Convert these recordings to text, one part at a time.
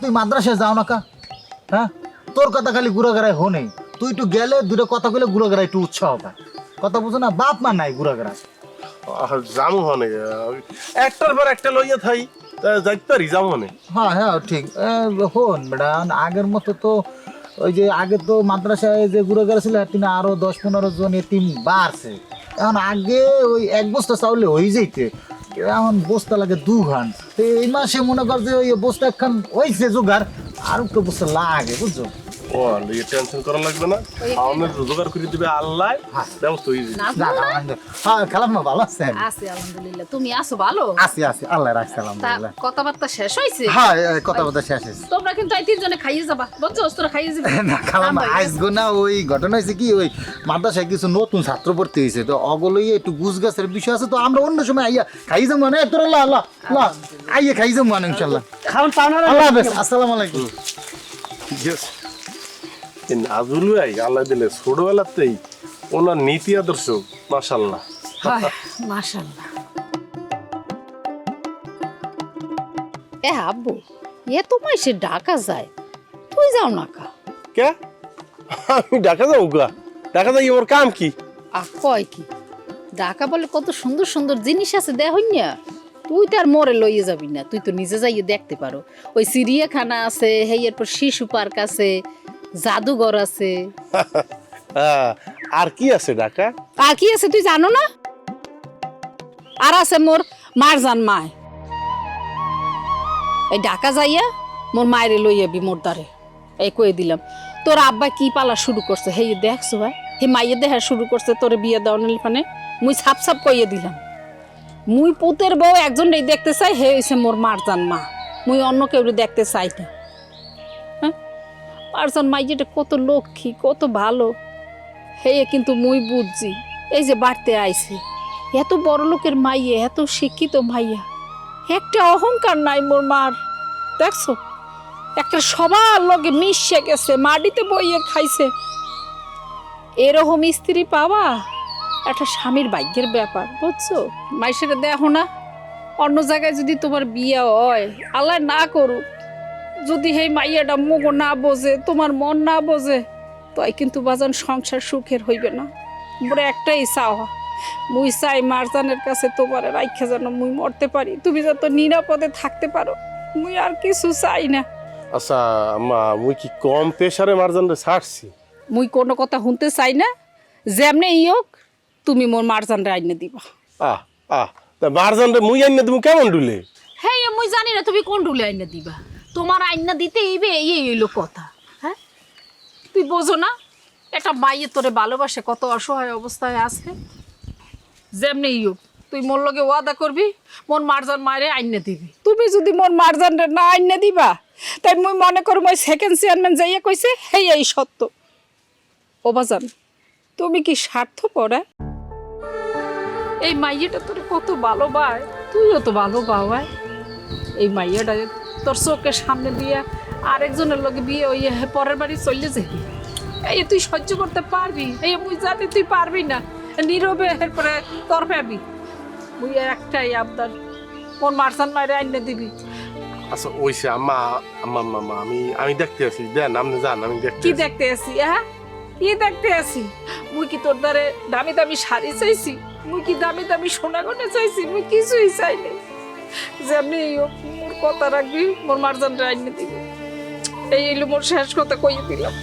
তুই মাদ্রাসায় যাও না কা? হ্যাঁ? তোর কথা খালি ঘুরাঘেরায় হনে তুই একটু গেলে দুটো কথা একটু উৎসাহ পায় কথা বুঝো না বাপ মা নাই জামু হনে একটার পর একটা লইয়া থাই তা যাইতে পারি জামু হনে হ্যাঁ হ্যাঁ ঠিক। হন বেটা আগের মতো তো ওই যে আগে তো মাদ্রাসায় যে ঘুরাঘেরা ছিল তিনি আরও দশ পনেরো জন এতিম বাড়ছে এখন আগে ওই এক বস্তা চাউলে হয়ে যাইতে। এখন বস্তা লাগে দু খান এই মাসে মনে কর যে ওই বস্তা একখান হয়েছে জোগাড়, আর একটু বস্তা লাগে, বুঝছ? ও লইয়া টেনশন করা লাগবে না। আমাদের রোজগার করে দিবে আল্লাহ ব্যবস্থা হয়ে যাবে। না না, না, না, হ্যাঁ না ভালো আছেন আছে আলহামদুলিল্লাহ। তুমি আছো ভালো? আছি আছি আল্লাহ রাখছে তা আলহামদুলিল্লাহ। কথাবার্তা শেষ হয়েছে? হ্যাঁ এই কথা কথা শেষ হয়েছে। তোমরা কিন্তু এই তিনজনে খাইয়ে যাবা। বুঝছ? তোরা খাইয়ে যাবে। না আজগো না ওই ঘটনা হয়েছে কি ওই মাদ্রাসায় কিছু নতুন ছাত্র ভর্তি হয়েছে। তো অগলই একটু গুছ গাছের বিষয় আছে তো আমরা অন্য সময় আইয়া খাই যাব মানে তোর আল্লাহ আল্লাহ আল্লাহ আইয়া খাই যাব মানে ইনশাল্লাহ। খাওয়ান পাও আল্লাহ হাফেজ আসসালামু আলাইকুম। Yes. নাজুলু আই আল্লাহ দিলে ছোটবেলাতেই ওনার নীতি আদর্শ মাশাল্লাহ হয় এ আব্বু এ তোমায় সে ডাকা যায় তুই যাও না কা। কে? আমি ঢাকা যাব গা। ঢাকা যাই আমার কাম কি? আ কয় কি? ঢাকা বলে কত সুন্দর সুন্দর জিনিস আছে দেখ না তুই তো আর মোরে লইয়ে যাবি না তুই তো নিজে যাইয়ে দেখতে পারো। ওই চিড়িয়াখানা আছে হেই এরপর শিশু পার্ক আছে জাদুঘর আছে। আর কি আছে ঢাকা আর কি আছে তুই জানো না? আর আছে মোর মারজান মায় এই ঢাকা যাইয়া মোর মায়ের লই যাবি মোর দ্বারে। এই কয়ে দিলাম তোর আব্বা কি পালা শুরু করছে? হে দেখছ ভাই হে মাইয়ে দেখা শুরু করছে তোর বিয়ে দেওয়ার ফানে। মুই ছাপ ছাপ কইয়ে দিলাম। মুই পুতের বউ একজন দেখতে চাই হে হইছে মোর মারজান মা। মুই অন্য কেউ দেখতে চাই না। মারজান মাইয়েটা কত লক্ষ্মী, কত ভালো। হে, কিন্তু মুই বুঝছি, এই যে বাড়তে আইছে। এত বড় লোকের মাইয়ে, এত শিক্ষিত মাইয়া। একটা অহংকার নাই মোর মার, দেখছ? একটা সবার লগে মিশে গেছে, মাটিতে বইয়ে খাইছে। এরকম স্ত্রী পাওয়া একটা স্বামীর ভাগ্যের ব্যাপার, বুঝছ? মাইসেরা দেখো না। অন্য জায়গায় যদি তোমার বিয়ে হয়, আল্লাহ না করুক যদি সেই মাইয়াটা মুখ না বোঝে তোমার মন না বোঝে তাই কিন্তু বাজান সংসার সুখের হইবে না। বড় একটাই চাওয়া মুই চাই মারজানের কাছে তোমার রাইখে যেন মুই মরতে পারি। তুমি যত নিরাপদে থাকতে পারো মুই আর কিছু চাই না। আচ্ছা মা মুই কি কম প্রেসারে মারজান রে ছাড়ছি? মুই কোনো কথা শুনতে চাই না যেমনে ইয়োক তুমি মোর মারজানরে আইনে দিবা। আহ আহ তা মারজান মুই আইনা তুমি কেমন ডুলে হ্যাঁ মুই জানি না তুমি কোন ডুলে আইনে দিবা। তোমার আইনা দিতে এইবে এই হইল কথা হ্যাঁ? তুই বোঝো না একটা মাইয়ে তোরে ভালোবাসে কত অসহায় অবস্থায় আছে। যেমনি ইউ তুই মোর লগে ওয়াদা করবি মোর মারজান মায়েরে আইনে দিবি। তুমি যদি মোর মারজান না আইনে দিবা তাই মুই মনে করি মই সেকেন্ড চেয়ারম্যান যাইয়া কইছে হেই এই সত্য। ও বাজান তুমি কি স্বার্থ পড়ে এই মাইয়েটা তোর কত ভালো পায় তুইও তো ভালো পাওয়ায় এই মাইয়াটা তোর চোখের সামনে দিয়ে আরেকজনের লগে বিয়ে ওই পরের বাড়ি চলে যাবি। এই তুই সহ্য করতে পারবি? এই মুই জানি তুই পারবি না। নীরবে এরপরে তোর পাবি মুই একটাই আবদার মোর মারসান মায়ের আইনে দিবি। আচ্ছা ওইসে আম্মা আম্মা আম্মা, আমি আমি দেখতে আছি। দেন আপনি যান আমি দেখতে কি দেখতে আসি হ্যাঁ কি দেখতে আসি মুই কি তোর দ্বারে দামি দামি শাড়ি চাইছি? মুই কি দামি দামি সোনা গনে চাইছি? মুই কিছুই চাইনি যেমনি হোক মোর কথা রাখবি মোর মারজান আইনে দিবি। এই মোর শেষ কথা কইয়ে দিলাম।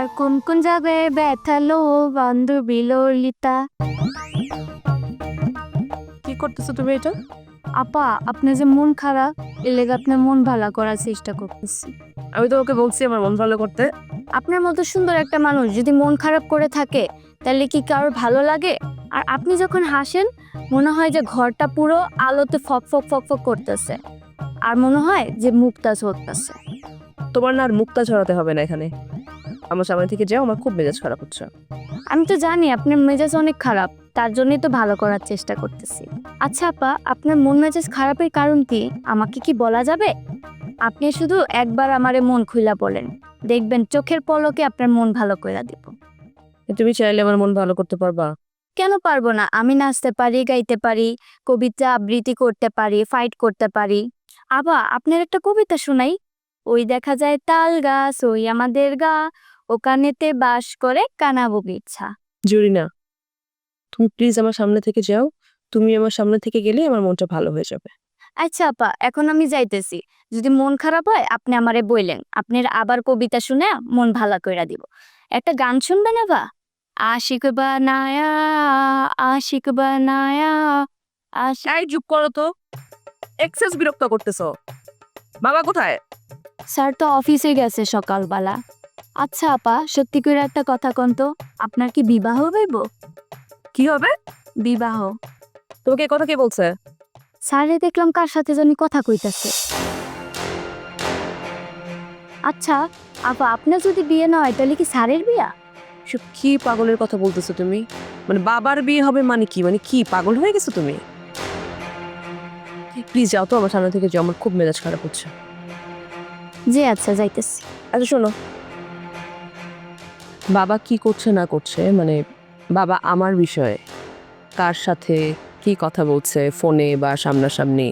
তোমার কোন কোন জায়গায় ব্যথালো বান্ধবী ললিতা কি করতেছো তুমি এটা? আপা আপনি যে মন খারাপ এর লেগে আপনার মন ভালো করার চেষ্টা করতেছি। আমি তো ওকে বলছি আমার মন ভালো করতে। আপনার মতো সুন্দর একটা মানুষ যদি মন খারাপ করে থাকে তাহলে কি কারোর ভালো লাগে? আর আপনি যখন হাসেন মনে হয় যে ঘরটা পুরো আলোতে ফক ফক ফক ফক করতেছে। আর মনে হয় যে মুক্তা চলতেছে তোমার না আর মুক্তা ছড়াতে হবে না এখানে। আমার সামনে থেকে যাও আমার খুব মেজাজ খারাপ হচ্ছে। আমি তো জানি আপনার মেজাজ অনেক খারাপ তার জন্যই তো ভালো করার চেষ্টা করতেছি। আচ্ছা আপা আপনার মন মেজাজ খারাপের কারণ কি? আমাকে কি বলা যাবে? আপনি শুধু একবার আমারে মন খুইলা বলেন। দেখবেন চোখের পলকে আপনার মন ভালো করে দিব। তুমি চাইলে আমার মন ভালো করতে পারবা। কেন পারব না? আমি নাচতে পারি গাইতে পারি কবিতা আবৃত্তি করতে পারি ফাইট করতে পারি। আবা আপনার একটা কবিতা শোনাই। ওই দেখা যায় তাল গাছ ওই আমাদের গা ওখানেতে বাস করে কানা বগিচ্ছা জুরি না তুমি প্লিজ আমার সামনে থেকে যাও। তুমি আমার সামনে থেকে গেলে আমার মনটা ভালো হয়ে যাবে। আচ্ছা আপা এখন আমি যাইতেছি। যদি মন খারাপ হয় আপনি আমারে বইলেন। আপনার আবার কবিতা শুনে মন ভালো কইরা দিব। একটা গান শুনবেন আবা আশিক বানায়া আশিক বানায়া এই চুপ করো তো। এক্সেস বিরক্ত করতেছো। বাবা কোথায়? স্যার তো অফিসে গেছে সকালবেলা। আচ্ছা আপা সত্যি করে একটা কথা কন তো। আপনার কি বিবাহ হইব? কি হবে? বিবাহ। তোমাকে কথা কে বলছে? স্যারে দেখলাম কার সাথে জানি কথা কইতাছে। আচ্ছা আপা আপনার যদি বিয়ে না হয় তাহলে কি স্যারের বিয়া? সব কি পাগলের কথা বলতেছো তুমি? মানে বাবার বিয়ে হবে মানে কি? মানে কি পাগল হয়ে গেছো তুমি? প্লিজ যাও তো আমার সামনে থেকে যাও আমার খুব মেজাজ খারাপ হচ্ছে। জি আচ্ছা যাইতেছি। আচ্ছা শোনো। বাবা কি করছে না করছে? মানে বাবা আমার বিষয়ে কার সাথে কি কথা বলছে, ফোনে বা সামনাসামনি,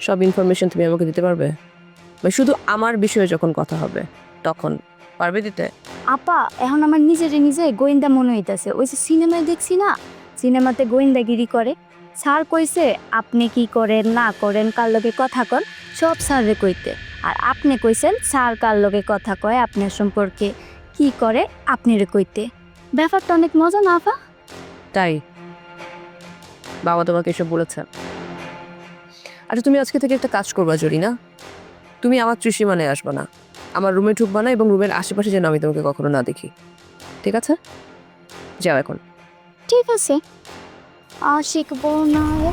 সব ইনফরমেশন তুমি আমাকে দিতে পারবে? বা শুধু আমার বিষয়ে যখন কথা হবে, তখন পারবে দিতে? আপা, এখন আমার নিজেরে নিজে গোয়েন্দা মনে হইতেছে। ওই যে সিনেমায় দেখছি না? সিনেমাতে গোয়েন্দাগিরি করে। স্যার কইছে, আপনি কি করেন, না করেন, কার লগে কথা কন? সব স্যারে কইতে। আর আপনি কইছেন, স্যার কার লগে কথা কয় আপনার সম্পর্কে? কি করে আপনিরে কইতে? ব্যাপারটা অনেক মজা না আপা তাই? বাবা তোমাকে এসব বলেছে। আচ্ছা তুমি আজকে থেকে একটা কাজ করবা জরি না? তুমি আমার ত্রিসীমানায় আসবে না। আমার রুমে ঢুকবা না এবং রুমের আশেপাশে যেন আমি তোমাকে কখনো না দেখি। ঠিক আছে? যাও এখন। ঠিক আছে। আশিক বোনায়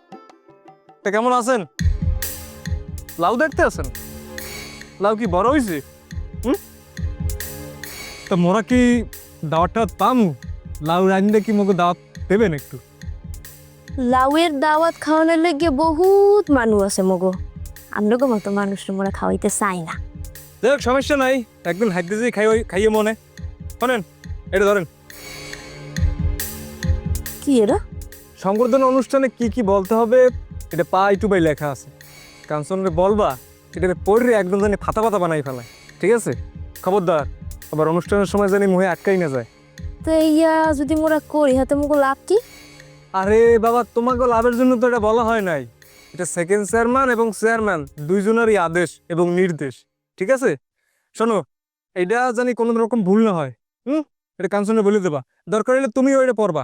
তা কেমন আছেন? লাউ দেখতে আছেন? লাউ কি বড় হয়েছে হুম? তা মোরা কি দাওয়াতটা পামু? লাউ রাঁধলে কি মোকে দাওয়াত দেবেন একটু? লাউয়ের দাওয়াত খাওয়ানোর লেগে বহুত মানুষ আছে মগো। আমরাগো মতো মানুষ তোমরা খাওয়াইতে চাই না। যাই হোক সমস্যা নাই। একদিন হাইতে যে খাই খাইয়ে মনে। শোনেন এটা ধরেন। কি এরা? সংবর্ধনা অনুষ্ঠানে কি কি বলতে হবে? এটা পাই টু পাই লেখা আছে। কাঞ্চনরে বলবা এটা পড়ে একদম জানি ফাতা ফাতা বানাই ফেলায় ঠিক আছে? খবরদার আবার অনুষ্ঠানের সময় জানি মুহে আটকাই না যায়। তো ইয়া যদি মোরা করি হাতে মুগো লাভ কি? আরে বাবা তোমাকে লাভের জন্য তো এটা বলা হয় নাই। এটা সেকেন্ড চেয়ারম্যান এবং চেয়ারম্যান দুইজনেরই আদেশ এবং নির্দেশ। ঠিক আছে? শোনো এটা জানি কোনো রকম ভুল না হয়। হুম? এটা কাঞ্চনে বলে দেবা। দরকার হলে তুমিও এটা পড়বা।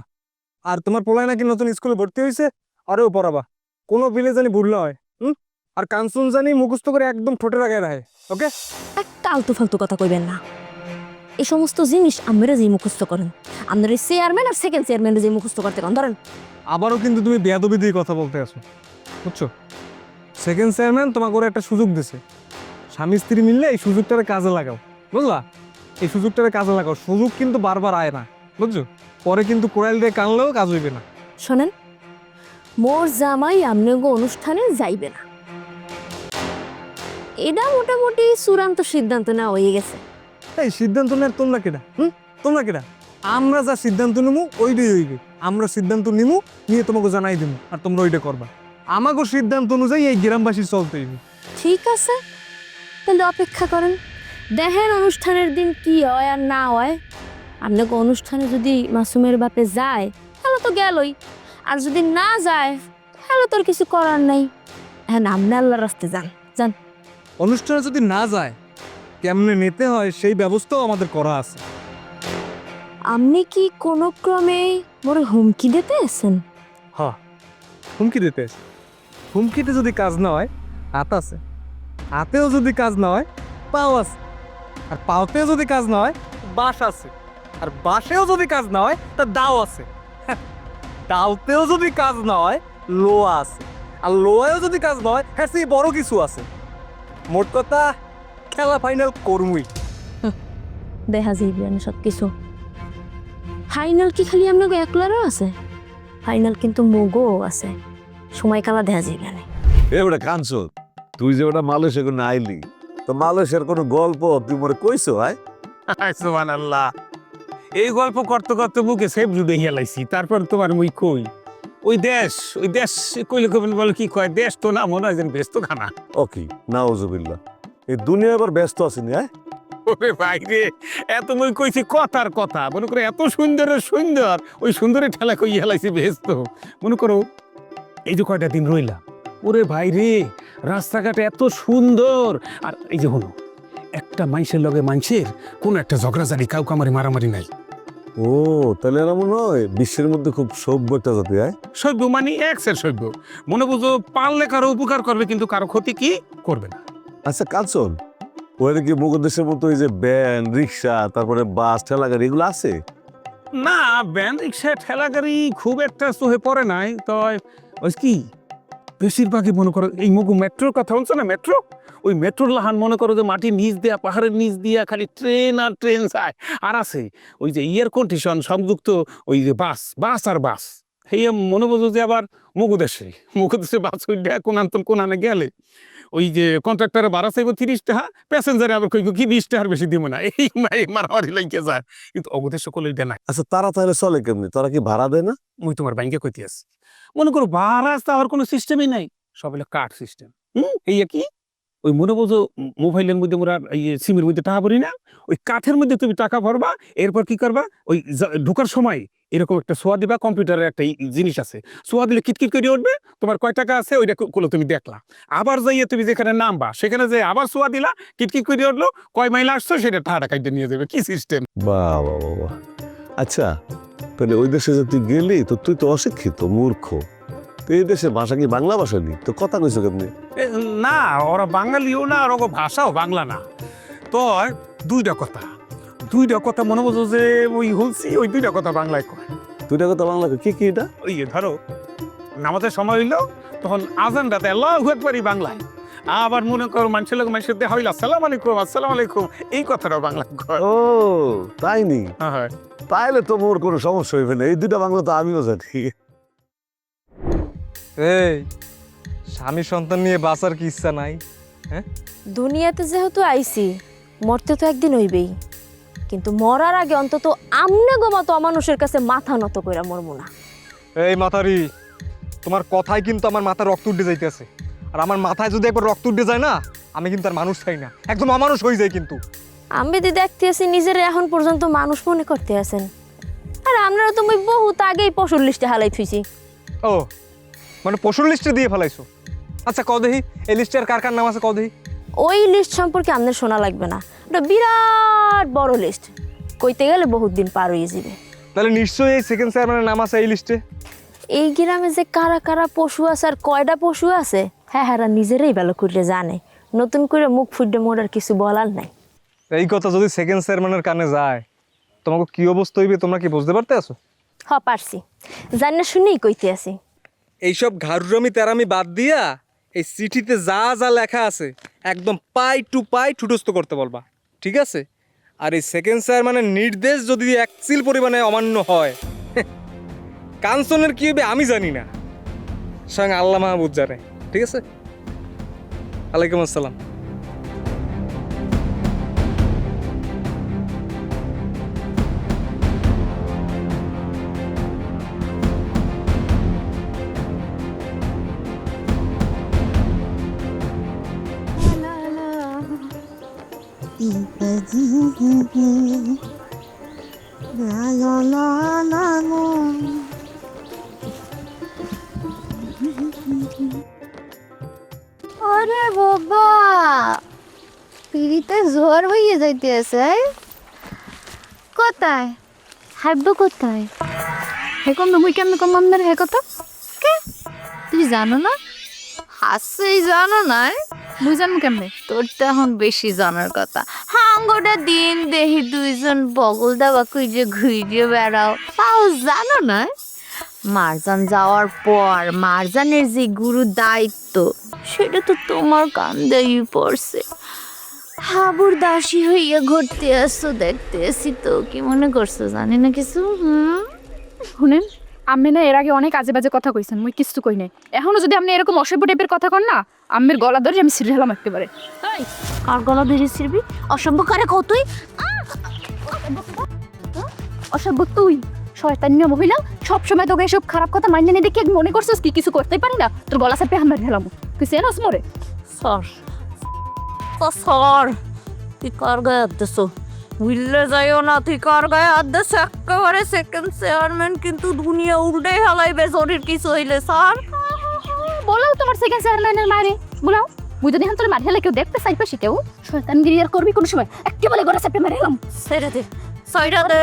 আর তোমার পোলায় নাকি নতুন স্কুলে ভর্তি হয়েছে আরেও পড়াবা। কোনো বিলে জানি ভুল না হয় হুম? আর কাঞ্চন জানি মুখস্থ করে একদম ঠোঁটে লাগায় রাখে ওকে? একটা আলতু ফালতু কথা কইবেন না। এই সমস্ত জিনিস আমরা যে মুখস্থ করেন আপনার এই চেয়ারম্যান আর সেকেন্ড চেয়ারম্যান যে মুখস্থ করতে কন ধরেন। আবারও কিন্তু তুমি বেয়াদবি দিয়ে কথা বলতে আসো বুঝছ? সেকেন্ড চেয়ারম্যান তোমাকে ওরা একটা সুযোগ দিছে। স্বামী স্ত্রী মিললে এই সুযোগটারে কাজে লাগাও বুঝলা? এই সুযোগটারে কাজে লাগাও। সুযোগ কিন্তু বারবার আয় না বুঝছ? পরে কিন্তু কোরাইল দিয়ে কানলেও কাজ হইবে না। শোনেন মোর জামাই আমনগো অনুষ্ঠানে যাইবে না। এটা মোটামুটি চূড়ান্ত সিদ্ধান্ত নেওয়া হয়ে গেছে। এই সিদ্ধান্ত নেয় তোমরা কেটা হুম? তোমরা কেটা আমরা যা সিদ্ধান্ত নেব ওইটাই হইবে। আমরা সিদ্ধান্ত নিমু নিয়ে তোমাকে জানাই দিব আর তোমরা ওইটা করবা। আমাকে সিদ্ধান্ত অনুযায়ী এই গ্রামবাসী চলতে হইবে। ঠিক আছে। তাহলে অপেক্ষা করেন। দেখেন অনুষ্ঠানের দিন কি হয় আর না হয়? আপনাকে অনুষ্ঠানে যদি মাসুমের বাপে যায় তাহলে তো গেলই। আর যদি না যায় হ্যালো তোর কিছু করার নাই। হ্যাঁ আপনি আল্লাহর রাস্তে যান যান। অনুষ্ঠানে যদি না যায় কেমনে নিতে হয় সেই ব্যবস্থাও আমাদের করা আছে। আপনি কি কোনো ক্রমে মোর হুমকি দিতে আছেন? হ্যাঁ হুমকি দিতে এসে। হুমকিতে যদি কাজ না হয় হাত আছে। হাতেও যদি কাজ না হয় পাও আছে। আর পাওতেও যদি কাজ না হয় বাস আছে। আর বাসেও যদি কাজ না হয় তা দাও আছে। দাওতেও যদি কাজ না হয় লোয়া আছে। আর লোয়ায়ও যদি কাজ না হয় হ্যাঁ সেই বড় কিছু আছে। মোট কথা খেলা ফাইনাল করমুই। দেখা যাইবে সব কিছু ফাইনাল কি খালি আপনাকে একলারও আছে? ফাইনাল কিন্তু মুগও আছে। সময় কালা দেখা যাইবে না এ ওটা কাঞ্চন তুই যে ওটা মালয়েশিয়া কোনো আইলি তো মালয়েশিয়ার কোনো গল্প তুই মনে কইছো আল্লাহ এই গল্প করতে করতে মুখে সেব জুড়ে হিয়ালাইছি তারপর তোমার মুই কই ওই দেশ ওই দেশ কইলে কবেন বলে কি কয় দেশ তো না মনে হয় যেন ব্যস্ত খানা ওকে নাউজুবিল্লাহ এই দুনিয়া এবার ব্যস্ত আছিনি আয় ওরে ভাই রে এত মুই কইছি কথার কথা মনে করো এত সুন্দর সুন্দর ওই সুন্দরের ঠেলা কই হেলাইছি ব্যস্ত। মনে করো এই যে কয়টা দিন রইলাম ওরে ভাই রে রাস্তাঘাট এত সুন্দর আর এই যে হলো একটা মানুষের লগে মানুষের কোন একটা ঝগড়াঝাড়ি কাউ কামারি মারামারি নাই। ও তাহলে এরা মনে হয় বিশ্বের মধ্যে খুব সভ্য একটা জাতি আয় সভ্য মানে একসের সভ্য। মনে বুঝো পারলে কারও উপকার করবে কিন্তু কারও ক্ষতি কি করবে না। আচ্ছা কাঞ্চন ওখানে কি মুগদেশের মতো এই যে ভ্যান রিক্সা তারপরে বাস ঠেলা গাড়ি এগুলো আছে? না ব্যান রিক্সা ঠেলা গাড়ি খুব একটা চোখে পড়ে নাই তো ওই কি? বেশিরভাগই মনে করো এই মুগু মেট্রোর কথা বলছো না? মেট্রো? ওই মেট্রোর লাহান মনে করো যে মাটির নিচ দিয়া পাহাড়ের নিচ দিয়া খালি ট্রেন আর ট্রেন যায়। আর আছে ওই যে এয়ার কন্ডিশন সংযুক্ত ওই যে বাস বাস আর বাস। সেই মনে বোঝো যে আবার মুগুদেশে মুগুদেশে বাস উঠে কোনান্তন কোনানে গেলে ওই যে কন্ট্রাক্টরে ভাড়া চাইব তিরিশ টাকা প্যাসেঞ্জারে আবার কই কি বিশ টাকার বেশি দিব না? এই মারামারি লাগিয়ে যায়। কিন্তু অবদেশ সকল এটা নাই আচ্ছা তারা তাহলে চলে কেমনি? তারা কি ভাড়া দেয় না? মুই তোমার ব্যাংকে কইতে আছি। মনে করো ভাড়া দেওয়ার কোনো সিস্টেমই নাই। সব হলো কার্ড সিস্টেম হুম? এই কি? ওই মনে বোঝো মোবাইলের মধ্যে মোরা এই সিমের মধ্যে টাকা ভরি না? ওই কাঠের মধ্যে তুমি টাকা ভরবা এরপর কি করবা? ওই ঢোকার সময় এরকম একটা সোয়া দিবা কম্পিউটারের একটা জিনিস আছে। সোয়া দিলে কিটকিট করে উঠবে তোমার কয় টাকা আছে ওইটা গুলো তুমি দেখলা। আবার যাইয়ে তুমি যেখানে নামবা সেখানে যে আবার সোয়া দিলা কিটকিট করে উঠল কয় মাইল আসছো সেটা টাকা কাইটে নিয়ে যাবে। কি সিস্টেম বাহ, বাহ। আচ্ছা তাহলে ওই দেশে যে তুই গেলি তো তুই তো অশিক্ষিত মূর্খ। তো এই দেশের ভাষা কি বাংলা ভাষা নি? তো কথা কইছো কেমনি? এ, না ওরা বাঙালিও না আর ওগো ভাষাও বাংলা না। তো দুইটা কথা দুইটা কথা মনে বোঝো যে ওই হলছি ওই দুইটা কথা বাংলায় কয়। দুইটা কথা বাংলা। কি কি এটা? ওই যে ধরো নামাজের সময় হইল তখন আজানটাতে আল্লাহ একবারই বাংলায়। আবার মনে করো মানুষের লোক মানুষের দেওয়া হইল। আসসালাম আলাইকুম আসসালাম আলাইকুম। এই কথাটা বাংলা কয়। ও তাই নি? হ্যাঁ, তাইলে তো মোর কোনো সমস্যা হইবে না। এই দুইটা বাংলা তো আমিও জানি। এই স্বামী সন্তান নিয়ে বাঁচার কি ইচ্ছা নাই? হ্যাঁ? দুনিয়াতে যেহেতু আইছি মরতে তো একদিন হইবেই। কিন্তু মরার আগে অন্তত আমনে গো মতো অমানুষের কাছে মাথা নত কইরা মরবো না। এই মাথারি তোমার কথাই কিন্তু আমার মাথা রক্ত উঠে যাইতেছে। আর আমার মাথায় যদি একবার রক্ত উঠে যায় না আমি কিন্তু আর মানুষ চাই না। একদম অমানুষ হয়ে যায় কিন্তু। আমি যদি দেখতে আছি নিজের এখন পর্যন্ত মানুষ মনে করতে আছেন আর আপনারা তো মই বহুত আগেই পশুর লিস্টে হালাই থুইছি। ও মানে পশুর লিস্টে দিয়ে ফেলাইছো? আচ্ছা ক দেখি এই লিস্টে আর কার কার নাম আছে ক দেখি? ওই লিস্ট সম্পর্কে আপনার শোনা লাগবে না। ওটা বিরাট বড় লিস্ট। কইতে গেলে বহুত দিন পার হয়ে যাবে। তাহলে নিশ্চয়ই এই সেকেন্ড চেয়ারম্যানের নাম আছে এই লিস্টে? এই গ্রামে যে কারা কারা পশু আছে আর কয়টা পশু আছে? হ্যাঁ হ্যাঁ নিজেরাই ভালো করে জানে। নতুন করে মুখ ফুটে মোড়ার কিছু বলার নাই। এই কথা যদি সেকেন্ড চেয়ারম্যানের কানে যায় তোমাকে কি অবস্থা হইবে তোমরা কি বুঝতে পারতে আছো? হ পারছি। জানি না শুনেই কইতে আছি। এইসব ঘাড়ুরামি তেরামি বাদ দিয়া এই চিঠিতে যা যা লেখা আছে একদম পাই টু পাই ঠুটস্থ করতে বলবা। ঠিক আছে? আর এই সেকেন্ড স্যার মানে নির্দেশ যদি এক চিল পরিমাণে অমান্য হয় কাঞ্চনের কি হবে আমি জানি না। স্বয়ং আল্লাহ মাহবুদ জানে। ঠিক আছে? আলাইকুম আসসালাম। যাইতেছে কোথায়? হাইব কোথায়? হে কম মুই কেমন কম হে কথা? কে? তুই জানো না? হাসছেই জানো না মুই জানো কেমনে? তোর তো এখন বেশি জানার কথা। হাঙ্গোটা দিন দেহি দুইজন বগল দাবা খুঁজে ঘুরিয়ে বেড়াও। তাও জানো না মারজান যাওয়ার পর মারজানের যে গুরু দায়িত্ব সেটা তো তোমার কান্দেই পড়ছে। হাবুর দাসী হইয়া ঘুরতে আসছো দেখতে আসি তো। কি মনে করছ জানি না কিছু? হুম? শুনেন আপনি না এর আগে অনেক আজে বাজে কথা কইছেন মুই কিছু কই নাই। এখনও যদি আপনি এরকম অসভ্য টাইপের কথা কন না আম্মের গলা ধরে আমি সিরিয়াল একেবারে। কার গলা ধরে ছিড়বি অসভ্য করে কতই অসভ্য তুই শয়তান্য মহিলা সব সময় তোকে এসব খারাপ কথা মাইনে নিয়ে দেখি মনে করছিস কি? কিছু করতেই পারি না? তোর গলা চাপে আমার হেলাম তুই সেনস মরে? সর ও সর। তুই কার গায়ে হাত দিছো উইল্লে যাইও না তুই কার গায়ে হাত একেবারে সেকেন্ড চেয়ারম্যান কিন্তু দুনিয়া উল্টে হেলাইবে শরীর কিছু হইলে স্যার। বলাও তোমার সেকেন্ড চেয়ারম্যানের মারে। বলাও। মুই যদি তোর হেলে কেউ দেখতে চাইবে সে কেউ শয়তানগিরি আর করবি কোনো সময়? একেবারে গলা চাপে মারে ছেড়ে দে। সাইডা দে।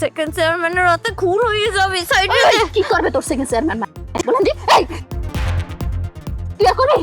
সেকেন্ড চেয়ারম্যানের রাতে খুন হয়ে যাবে সাইডা দে। কি করবে তোর সেকেন্ড চেয়ারম্যান বলেন জি এই! তুই এখন এই,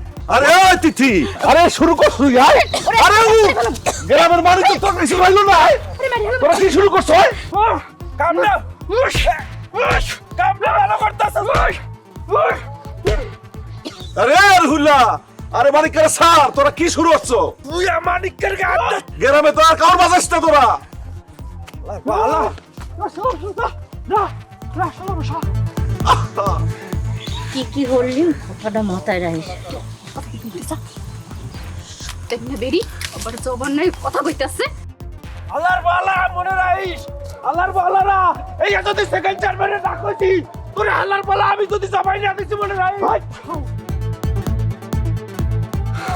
আরে তিথি। আরে শুরু কর তুই আরে আরে উ গ্রামের মানুষ তো তোর কিছু রইল না তোরা কি শুরু করছ কামড়া। কামড়া ভালো করতেছ আরে রহুল্লা আরে মানিক করে স্যার তোরা কি শুরু করছ? তুই মানিকের গ্রামে তো আর কাউর বাজাস না তোরা কি কি হলি? কথাটা মাথায় রাখিস। তেমনি বেরি আবার জবান নাই কথা কইতাছে। আল্লাহর বালা মনে রাখিস? আল্লাহর বালারা এই যদি সেকেন্ড চেয়ারম্যানে না কইতি তোরে আল্লাহর বালা আমি যদি সবাই না দিছি মনে রাখিস?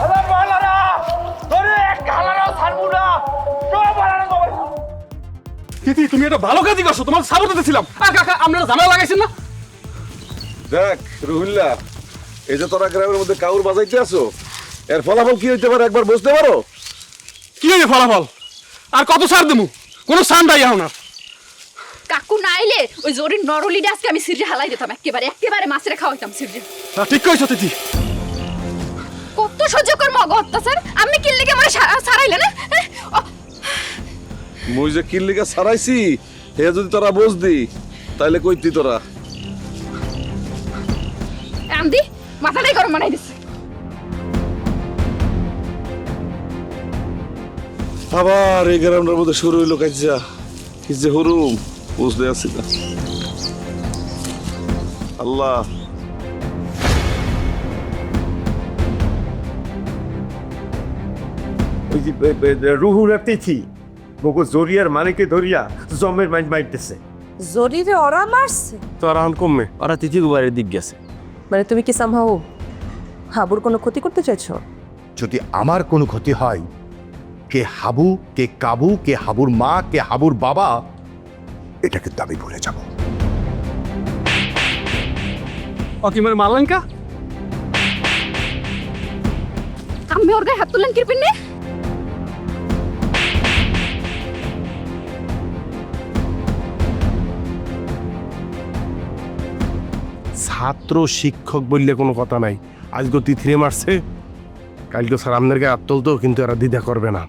আল্লাহর বালারা তোরে এক ছাড়বো না। সব হালারা সবাই তিথি তুমি এটা ভালো কাজই করছ তোমার সাবতে দিছিলাম কাকা আপনারা ঝামেলা লাগাইছেন না? দেখ রহুল্লা এই যে তোরা গ্রামের মধ্যে কাউর বাজাইতে আছো এর ফলাফল কি হইতে পারে একবার বুঝতে পারো? কি হয়েছে ফলাফল? আর কত সার দেবো কোনো সান নাই এখন আর কাকু না আইলে ওই জরির নরলিডে আজকে আমি সিরজে হালাই দিতাম একেবারে একেবারে মাছের খাওয়াইতাম সিরজে হ্যাঁ, ঠিক কইছো তিথি। কত সহ্য কর্ম অগ অত্যাচার? আপনি কিনলে কি আমার সারাইলে না? মুই যে কিল্লিকা সারাইছি হে যদি তোরা বুঝদি তাইলে কইতি তোরা। আমদি মাথাটাই গরম বানাই আবার এই গ্রামটার মধ্যে শুরু হইল কাজা কি যে হরুম বুঝতে আসি না। আল্লাহ। ওই যে বে- বে- রুহুরা তিথি মগো জরিয়ার মানিকে ধরিয়া জমের মাইন্ড মাইতেছে জরিরে ওরা মারছে? তো আর কমবে ওরা তিথি কুবারের দিক গেছে। মানে তুমি কি সামহাও হাবুর কোনো ক্ষতি করতে চাইছো? যদি আমার কোনো ক্ষতি হয় কে হাবু কে কাবু কে হাবুর মা কে হাবুর বাবা এটা কিন্তু আমি ভুলে যাব। ও কি মানে মারলেন কা আমি ওর গায়ে হাত তুলেন কিরপিন? ছাত্র শিক্ষক বললে কোনো কথা নাই। আজকে তিথিরে মারছে। কালকে স্যার আপনাদেরকে আত্মল তো কিন্তু এরা দ্বিধা করবে না।